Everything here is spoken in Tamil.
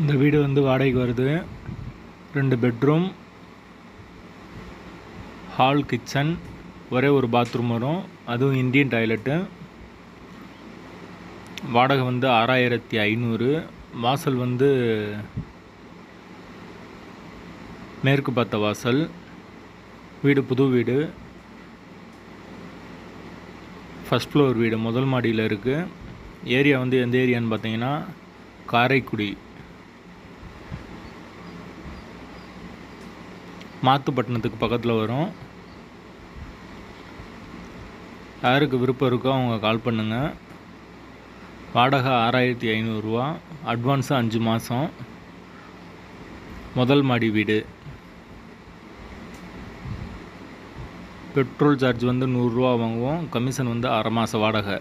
இந்த வீடு வந்து வாடகைக்கு வருது. ரெண்டு பெட்ரூம் ஹால் கிச்சன் ஒரே ஒரு பாத்ரூம் வரும். அதுவும் இந்தியன் டாய்லெட்டு வாடகை வந்து ஆறாயிரத்தி ஐநூறு. வாசல் வந்து மேற்கு பார்த்த வாசல். வீடு புது வீடு. ஃபஸ்ட் ஃப்ளோர் வீடு. முதல் மாடியில் இருக்குது ஏரியா வந்து எந்த ஏரியான்னு பார்த்தீங்கன்னா காரைக்குடி. மாத்துப்பட்டினத்துக்கு பக்கத்தில் வரும். யாருக்கு விருப்பம் இருக்கோ அவங்க கால் பண்ணுங்கள் வாடகை ஆறாயிரத்தி ஐநூறுரூவா அட்வான்ஸு அஞ்சு மாதம் முதல் மாடி வீடு. பெட்ரோல் சார்ஜ் வந்து நூறுரூவா வாங்குவோம் கமிஷன் வந்து அரை மாத வாடகை.